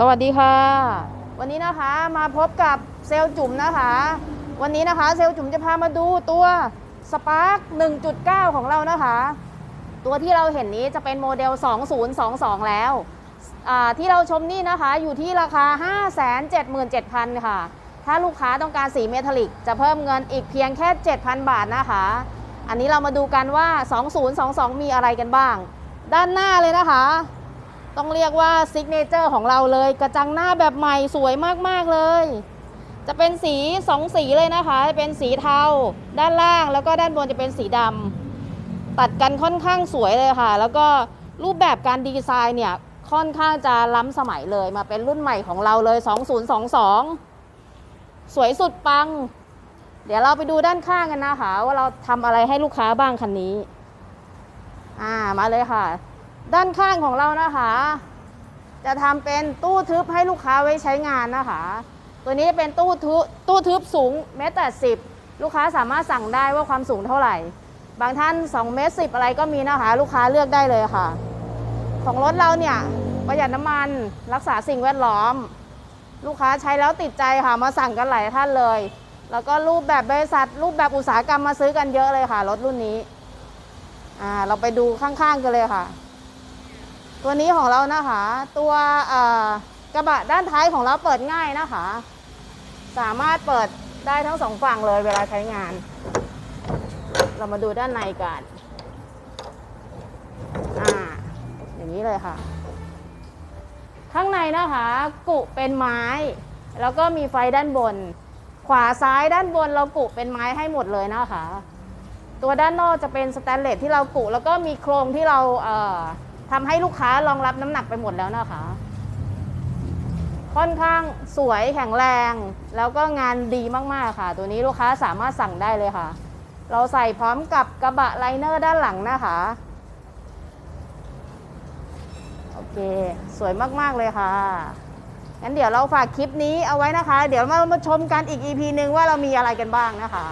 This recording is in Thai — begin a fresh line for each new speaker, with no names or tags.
สวัสดีค่ะ วันนี้นะคะมาพบกับเซลจุ๋มนะคะ วันนี้นะคะเซลจุ๋มจะพามาดูตัวสปาร์ค1.9 ของเรานะคะ ตัวที่เราเห็นนี้จะเป็นโมเดล 2022 แล้วอ่าที่เราชมนี่นะคะอยู่ที่ราคา 577,000 ค่ะ ถ้าลูกค้าต้องการสีเมทัลลิก จะเพิ่มเงินอีกเพียงแค่ 7,000 บาทนะคะ อันนี้เรามาดูกันว่า 2022 มีอะไรกันบ้าง ด้านหน้าเลยนะคะ ต้องเรียกว่าซิกเนเจอร์ของเราเลย กระจังหน้าแบบใหม่สวยมาก ๆ เลย จะเป็นสีสองสีเลยนะคะเป็นสีเทาด้านล่างแล้วก็ด้านบนจะเป็นสีดำตัดกันค่อนข้างสวยเลยค่ะ แล้วก็รูปแบบการดีไซน์เนี่ยค่อนข้างจะล้ำสมัยเลยมาเป็นรุ่นใหม่ของเราเลย 2022 สวยสุดปัง เดี๋ยวเราไปดูด้านข้างกันนะคะ ว่าเราทำอะไรให้ลูกค้าบ้างคันนี้ อ่ามาเลยค่ะ ด้านข้างของเรานะคะ จะทำเป็นตู้ทึบให้ลูกค้าไว้ใช้งานนะคะ ตัวนี้จะเป็นตู้ทึบตู้ทึบสูงเมตรแปดสิบลูกค้าสามารถสั่งได้ว่าความสูงเท่าไหร่ บางท่าน2เมตรสิอะไรก็มีนะคะ ลูกค้าเลือกได้เลยค่ะ ของรถเราเนี่ยประหยัดน้ำมันรักษาสิ่งแวดล้อม ลูกค้าใช้แล้วติดใจค่ะมาสั่งกันหลายท่านเลย แล้วก็รูปแบบบริษัท รูปแบบอุตสาหกรรมมาซื้อกันเยอะเลยค่ะ รถรุ่นนี้อ่าเราไปดูข้างๆกันเลยค่ะ ตัวนี้ของเรานะคะ ตัวกระบะด้านท้ายของเราเปิดง่ายนะคะ สามารถเปิดได้ทั้งสองฝั่งเลยเวลาใช้งาน เรามาดูด้านในกันอ่าอย่างนี้เลยค่ะ ข้างในนะคะ กุเป็นไม้ แล้วก็มีไฟด้านบน ขวาซ้ายด้านบนเรากุเป็นไม้ให้หมดเลยนะคะ ตัวด้านนอกจะเป็นสแตนเลสที่เรากุแล้วก็มีโครงที่เราเอ่อ ทำให้ลูกค้ารองรับน้ำหนักไปหมดแล้วนะคะ ค่อนข้างสวยแข็งแรง แล้วก็งานดีมากๆค่ะ ตัวนี้ลูกค้าสามารถสั่งได้เลยค่ะ เราใส่พร้อมกับกระบะไลเนอร์ด้านหลังนะคะโอเค สวยมากๆเลยค่ะงั้นเดี๋ยวเราฝากคลิปนี้เอาไว้นะคะ เดี๋ยวมามาชมกันอีก EP หนึ่งว่าเรามีอะไรกันบ้างนะคะ